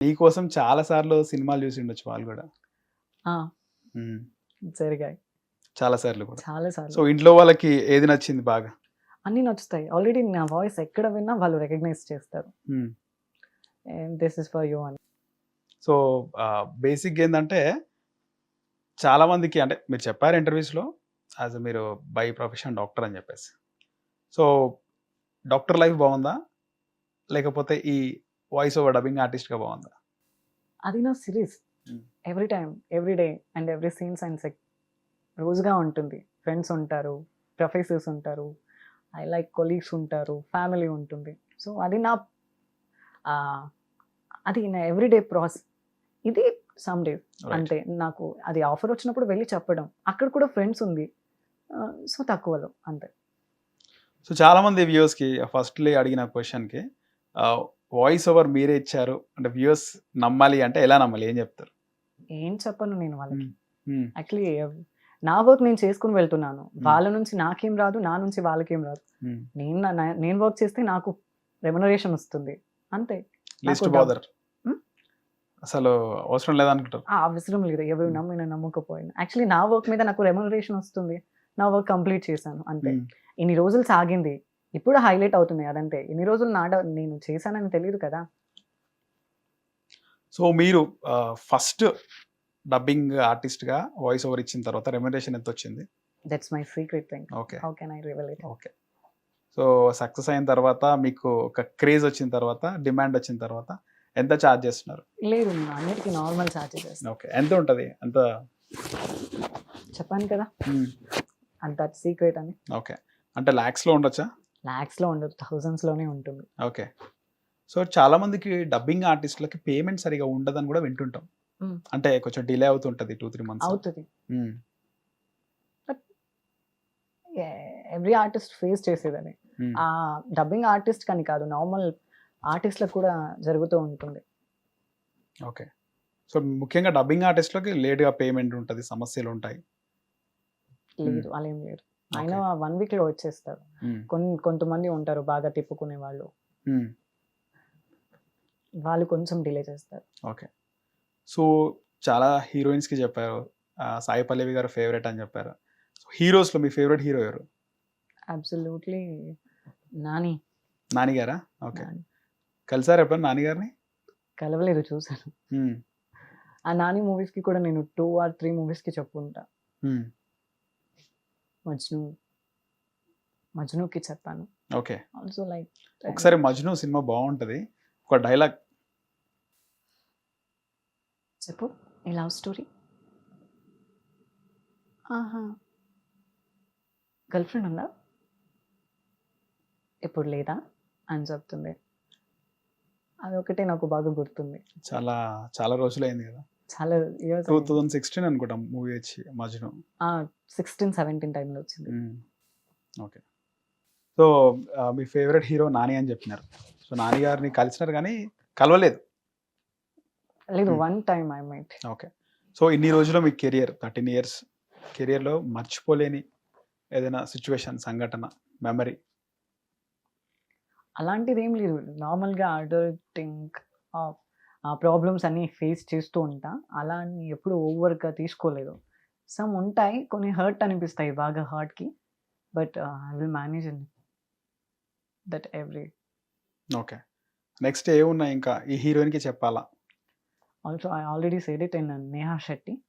నీకోసం చాలా సార్లు సినిమాలు చూసి ఉండొచ్చు వాళ్ళు కూడా. ఉమ్, జరిగాయి చాలా సార్లు కూడా. చాలా సార్లు. సో ఇంట్లో వాళ్ళకి ఏది నచ్చింది బాగా? అన్ని నచ్చుతాయి. ఆల్రెడీ నా వాయిస్ ఎక్కడ విన్నా వాళ్ళు రికగ్నైజ్ చేస్తారు. Um. This is for you అని. సో బేసిక్ ఏంటంటే చాలా మందికి అంటే మీరు చెప్పారు ఇంటర్వ్యూస్లో యాజ్ మీరు బై ప్రొఫెషన్ డాక్టర్ అని చెప్పేసి. సో డాక్టర్ లైఫ్ బాగుందా? లేకపోతే ఈ వాయిస్ ఓవర్ డబ్బింగ్ ఆర్టిస్ట్గా బాగుందా? అది నా series. Every time every day and every scenes and sec రోజుగా ఉంటుంది. ఫ్రెండ్స్ ఉంటారు ప్రొఫెసర్స్ ఉంటారు ఐ లైక్ కొలీగ్స్ ఉంటారు ఫ్యామిలీ ఉంటుంది. సో అది నా అది నా ఎవ్రీడే ప్రాసెస్ ఇది సమ్ డే. అంటే నాకు అది ఆఫర్ వచ్చినప్పుడు వెళ్ళి చెప్పడం. అక్కడ కూడా ఫ్రెండ్స్ ఉంది. సో తక్కువలో అంతే. సో చాలా మంది వ్యూవర్స్కి ఫస్ట్లీ అడిగిన క్వశ్చన్కి వాయిస్ ఓవర్ మీరే ఇచ్చారు. అంటే వ్యూవర్స్ నమ్మాలి అంటే ఎలా నమ్మాలి? ఏం చెప్తారు? ఏం చెప్పను నేను వాళ్ళకి. యాక్చువల్లీ నా వర్క్ నేను చేసుకుని వెళ్తున్నాను. వాళ్ళ నుంచి నాకేం రాదు నా నుంచి వాళ్ళకేం రాదు. నేను నేను వర్క్ చేస్తే నాకు రెమ్యునరేషన్ వస్తుంది. అంతే? అసలు అవసరం లేదనుకుంటారు. ఆ అవసరం లేదు. ఎవరు నమ్మిన నమ్మకపోయినా. యాక్చువల్లీ నా వర్క్ మీద నాకు రెమ్యునరేషన్ వస్తుంది. నా వర్క్ కంప్లీట్ చేశాను. అంతే. ఇన్ని రోజులు సాగింది. ఇప్పుడు హైలైట్ అవుతుంది అదంతే. ఇన్ని రోజులు నాడ నేను చేశానని తెలియదు కదా. సో మీరు ఫస్ట్ డబ్బింగ్ ఆర్టిస్ట్గా వాయిస్ ఓవర్ ఇచ్చిన తర్వాత రెమ్యునరేషన్ ఎంత వచ్చింది that's my secret thing okay. How can I reveal it okay. So success అయిన తర్వాత మీకు ఒక క్రేజ్ వచ్చిన తర్వాత డిమాండ్ వచ్చిన తర్వాత ఎంత ఛార్జ్ చేస్తున్నారు? లేదు నేను అన్నిటికీ నార్మల్ ఛార్జ్ చేస్తాను. ఓకే. ఎంత ఉంటుంది? ఎంత చెప్పాను కదా. అంత సీక్రెట్ అని. ఓకే. అంటే ల్యాక్స్లో ఉండొచ్చా? ల్యాక్స్లో ఉండదు థౌజండ్స్లోనే ఉంటుంది. ఓకే. సో చాలా మందికి డబ్బింగ్ ఆర్టిస్టులకి పేమెంట్ సరిగా ఉండదని కూడా వింటుంటాం. అంటే కొంచెం డిలే అవుతుంటది టూ త్రీ మంత్స్ అవుతుంది. ఎవ్రీ ఆర్టిస్ట్ ఫేస్ చేసేదని. ఆ డబ్బింగ్ ఆర్టిస్ట్ కానీ కాదు నార్మల్ ఆర్టిస్ట్లకు కూడా జరుగుతూ ఉంటుంది. ఓకే. సో ముఖ్యంగా డబ్బింగ్ ఆర్టిస్ట్లకి లేట్గా పేమెంట్ ఉంటుంది సమస్యలు ఉంటాయి. లేదు అలా ఏం లేదు. అయినా వన్ వీక్లో వచ్చేస్తారు. కొన్ని కొంతమంది ఉంటారు బాగా తిప్పుకునే వాళ్ళు. వాళ్ళు కొంచెం డిలే చేస్తారు. ఓకే. సో చాలా హీరోయిన్స్కి చెప్పారు. ఆ, సాయి పల్లవి గారు ఫేవరెట్ అని చెప్పారు. సో హీరోస్లో మీ ఫేవరెట్ హీరో ఎవరు? అబ్సల్యూట్లీ నాని. నాని గారా? ఓకే. కలిసారు ఎప్పుడు నాని గారిని? కలవలేదు చూసాను. ఆ నాని మూవీస్కి కూడా నేను టూ ఆర్ త్రీ మూవీస్కి చెప్పుకుంటా. మజ్ను మజ్నుకి చెప్పాను. ఓకే. ఆల్సో లైక్ ఒకసారి మజ్ను సినిమా బాగుంటుంది. ఒక డైలాగ్. చెప్పు ఈ లవ్ స్టోరీ? ఆహా. గర్ల్ ఫ్రెండ్ ఉందా? ఇప్పుడు లేదా? అని చెప్తుంది. అది ఒకటే నాకు బాగా గుర్తుంది. చాలా చాలా రోజులు అయింది కదా. చాలా ఇయర్స్ టూ థౌజండ్ సిక్స్టీన్ అనుకుంటాం మూవీ వచ్చి మజ్ను సిక్స్టీన్ సెవెంటీన్ టైంలో వచ్చింది. ఓకే. సో మీ ఫేవరెట్ హీరో నాని అని చెప్పినారు. సో నాని గారిని కలిసినారు కానీ కలవలేదు. లేదు. One time I might okay. So ఇన్ని రోజుల్లో మీ కెరియర్ థర్టీన్ ఇయర్స్ కెరియర్లో మర్చిపోలేని ఏదైనా సిచ్యువేషన్ సంఘటన మెమరీ అలాంటిది ఏం లేదు నార్మల్గా అడల్టింగ్ ప్రాబ్లమ్స్ అన్ని ఫేస్ చేస్తూ ఉంటా. అలా అని ఎప్పుడు ఓవర్గా తీసుకోలేదు. సమ్ ఉంటాయి కొన్ని హర్ట్ అనిపిస్తాయి బాగా హార్ట్కి but I will manage in that every okay. Next ఏమున్నాయి ఇంకా? ఈ హీరోయిన్కి చెప్పాలా? Also I already said it in Neha Shetty.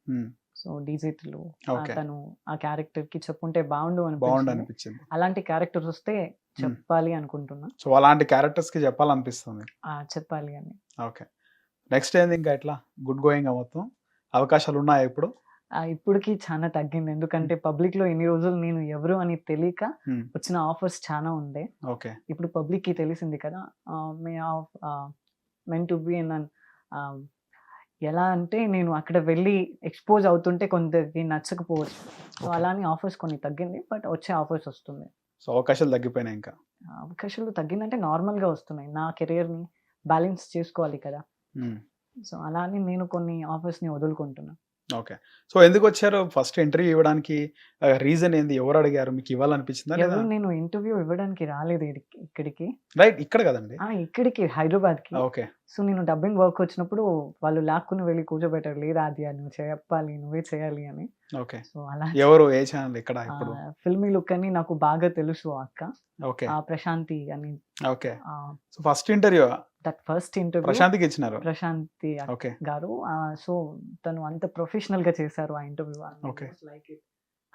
So డీజిట్లు తను ఆ క్యారెక్టర్కి చెప్పుంటే బాగుండు బాగుండు అని అనిపించింది. అలాంటి క్యారెక్టర్స్ వస్తే చెప్పాలి అనుకుంటున్నా. సో అలాంటి క్యారెక్టర్స్కి చెప్పాలనిపిస్తుంది. ఆ, చెప్పాలి అని. ఓకే. నెక్స్ట్ ఏంది ఇంకా ఎట్లా? గుడ్ గోయింగ్ మొత్తం? అవకాశాలు ఉన్నాయా ఇప్పుడు ఇప్పటికి చాలా తగ్గింది. ఎందుకంటే పబ్లిక్లో ఎన్ని రోజులు నేను ఎవరు అని తెలియక Hmm. వచ్చిన ఆఫర్స్ చాలా ఉండే. ఓకే. ఇప్పుడు పబ్లిక్కి తెలిసింది కదా may of men to be in ఎలా అంటే నేను అక్కడ వెళ్ళి ఎక్స్పోజ్ అవుతుంటే కొందరికి నచ్చకపోవచ్చు. సో. అలానే ఆఫర్స్ కొన్ని తగ్గింది బట్ వచ్చే ఆఫర్స్ వస్తుంది సో అవకాశాలు తగ్గిపోయినాయి ఇంకా? అవకాశాలు తగ్గిందంటే normal గా వస్తున్నాయి. నా కెరియర్ని బ్యాలెన్స్ చేసుకోవాలి కదా. Hmm. సో అలానే నేను కొన్ని ఆఫర్స్ని వదులుకుంటున్నా. ఓకే. సో ఎందుకు వచ్చారు ఫస్ట్ ఇంటర్వ్యూ ఇవ్వడానికి? రీజన్ ఏంది? ఎవరు అడిగారు? మీకు ఇవ్వాలనిపించిందా లేదా? నేను ఇంటర్వ్యూ ఇవ్వడానికి రాలేదు ఇక్కడికి. రైట్ ఇక్కడ కదండి. ఆ, ఇక్కడికి హైదరాబాద్కి ఓకే. సో నేను డబ్బింగ్ వర్క్ వచ్చినప్పుడు వాళ్ళు లాక్కుని వెళ్ళి కూర్చోబెట్టారు. లేదా అది నువ్వు చెప్పాలి నువ్వే చేయాలి అని. ఓకే. సో అలా ఎవరు ఏ ఛానల్ ఇక్కడ ఇప్పుడు? ఫిల్మీ లుక్ అని నాకు బాగా తెలుసు అక్క. ఓకే. ఆ ప్రశాంతి అని. Okay. So first interview that first interview ప్రశాంత్కి ఇచ్చినారు ప్రశాంతి గారు. సో తను అంత ప్రొఫెషనల్గా చేశారు ఆ ఇంటర్వ్యూ. లైక్ ఇట్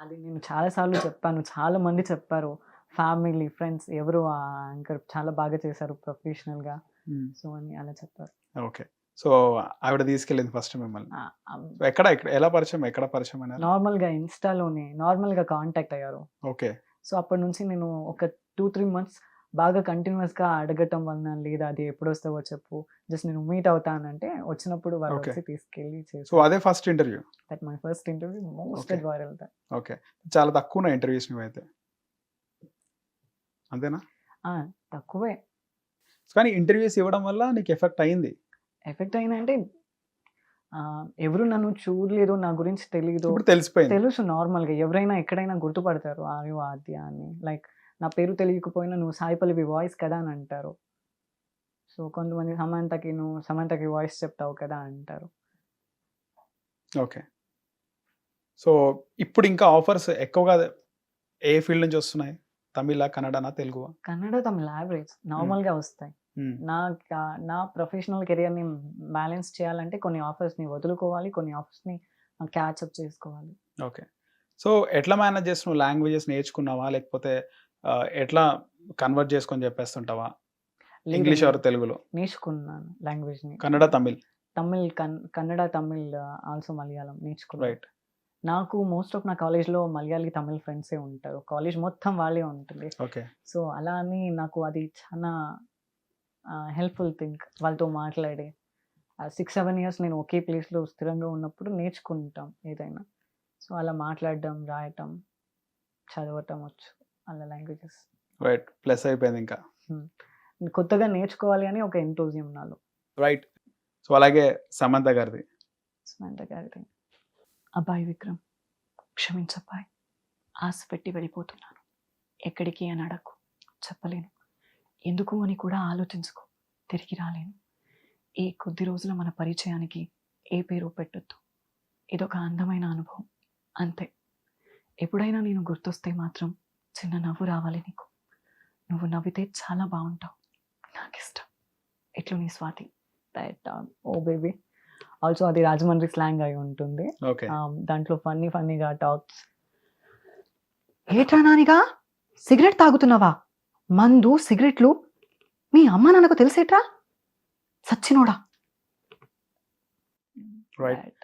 అది నేను చాలా సార్లు చెప్పాను. చాలా మంది చెప్పారు. ఫ్యామిలీ ఫ్రెండ్స్ ఎవరు ఆ యాంకర్ చాలా బాగా చేశారు ప్రొఫెషనల్గా. సో అని అలా చెప్పారు. ఓకే. సో ఆవిడ తీసుకెళ్ళింది ఫస్ట్ మిమ్మల్ని. ఎక్కడ ఎలా పరిచయం ఎక్కడ పరిచయం అయినారు నార్మల్గా ఇన్స్టాలోనే నార్మల్గా కాంటాక్ట్ అయ్యారు. ఓకే. సో అప్పటి నుంచి నేను ఒక టూ త్రీ మంత్స్ బాగా కంటిన్యూస్గా అడగటం వలన లేదా అది ఎప్పుడు వస్తావో చెప్పు. జస్ట్ నేను మీట్ అవుతానంటే వచ్చినప్పుడు వాళ్ళు. వచ్చి తీసుకెళ్ళి సో అదే first interview? That my first interview most. Viral okay. చాలా తక్కువ ఇంటర్వ్యూస్ నువ్వైతే అంతేనా? తక్కువే. కానీ ఇంటర్వ్యూస్ ఇవ్వడం వల్ల నీకు ఎఫెక్ట్ అయింది. ఎఫెక్ట్ అయిందంటే ఎవరు నన్ను చూడలేదు నా గురించి తెలియదు తెలిసిపోయింది. తెలుసు నార్మల్గా ఎవరైనా ఎక్కడైనా గుర్తుపడతారు ఆయు ఆద్య అని. లైక్ నా పేరు తెలియకపోయినా నువ్వు సాయి పల్లవి వాయిస్ కదా అని అంటారు. సో కొంతమంది సమంతకి నువ్వు సమంతకి వాయిస్ చెప్తావు కదా అంటారు. ఓకే. సో ఇప్పుడు ఇంకా ఆఫర్స్ ఎక్కువగా ఏ ఫీల్డ్ నుంచి వస్తున్నాయి? తమిళ కన్నడనా తెలుగు కన్నడ తమిళ యావరేజ్ నార్మల్గా వస్తాయి. నా నా ప్రొఫెషనల్ కెరియర్ని బ్యాలెన్స్ చేయాలంటే కొన్ని ఆఫర్స్ని వదులుకోవాలి కొన్ని ఆఫర్స్ని క్యాచ్అప్ చేసుకోవాలి. ఓకే. సో ఎట్లా మేనేజ్ చేసి నువ్వు లాంగ్వేజెస్ నేర్చుకున్నావా? లేకపోతే ఎట్లా కన్వర్ట్ చేసుకొని చెప్పేస్తుంటావా? ఇంగ్లీష్ ఆర్ తెలుగులో? నేర్చుకున్నాను లాంగ్వేజ్ని. కన్నడ తమిళ్. తమిళ్ కన్ కన్నడ తమిళ్ ఆల్సో మలయాళం నేర్చుకున్నాను. రైట్ నాకు మోస్ట్ ఆఫ్ నా కాలేజ్లో మలయాళీ తమిళ్ ఫ్రెండ్సే ఉంటారు. కాలేజ్ మొత్తం వాళ్ళే ఉంటుంది ఓకే సో అలా అని నాకు అది చాలా హెల్ప్ఫుల్ థింగ్ వాళ్ళతో మాట్లాడి. సిక్స్ సెవెన్ ఇయర్స్ నేను ఒకే ప్లేస్లో స్థిరంగా ఉన్నప్పుడు నేర్చుకుంటాం ఏదైనా. సో అలా మాట్లాడడం రాయటం చదవటం వచ్చు. అలా లాంగ్వేజెస్. రైట్ ప్లస్ అయిపోయింది ఇంకా. కొత్తగా నేర్చుకోవాలి అని ఒక ఎంతోజియం నాలో. రైట్ సో అలాగే సమంత గారిది. సుమంత గారిది. అబ్బాయి విక్రమ్ క్షమించబ్బాయి ఆశ పెట్టి వెళ్ళిపోతున్నాను. ఎక్కడికి అని అడగకు చెప్పలేను. ఎందుకు అని కూడా ఆలోచించుకో. తిరిగి రాలేను. ఈ కొద్ది రోజుల మన పరిచయానికి ఏ పేరు పెట్టొద్దు. ఇదొక అందమైన అనుభవం. అంతే. ఎప్పుడైనా నేను గుర్తొస్తే మాత్రం చిన్న నవ్వు రావాలి నీకు. నువ్వు నవ్వితే చాలా బాగుంటావు. నాకు ఇష్టం ఎట్లు నీ Swathi? That Oh Baby also అది రాజమండ్రి స్లాంగ్ అయి ఉంటుంది. Um, దాంట్లో ఫన్నీ ఫన్నీగా టాక్స్ ఏట్రా నానిగా? సిగరెట్ తాగుతున్నావా? మందు సిగరెట్లు? మీ అమ్మ నాన్నకు తెలిసేట్రా? సచ్చినోడా. రైట్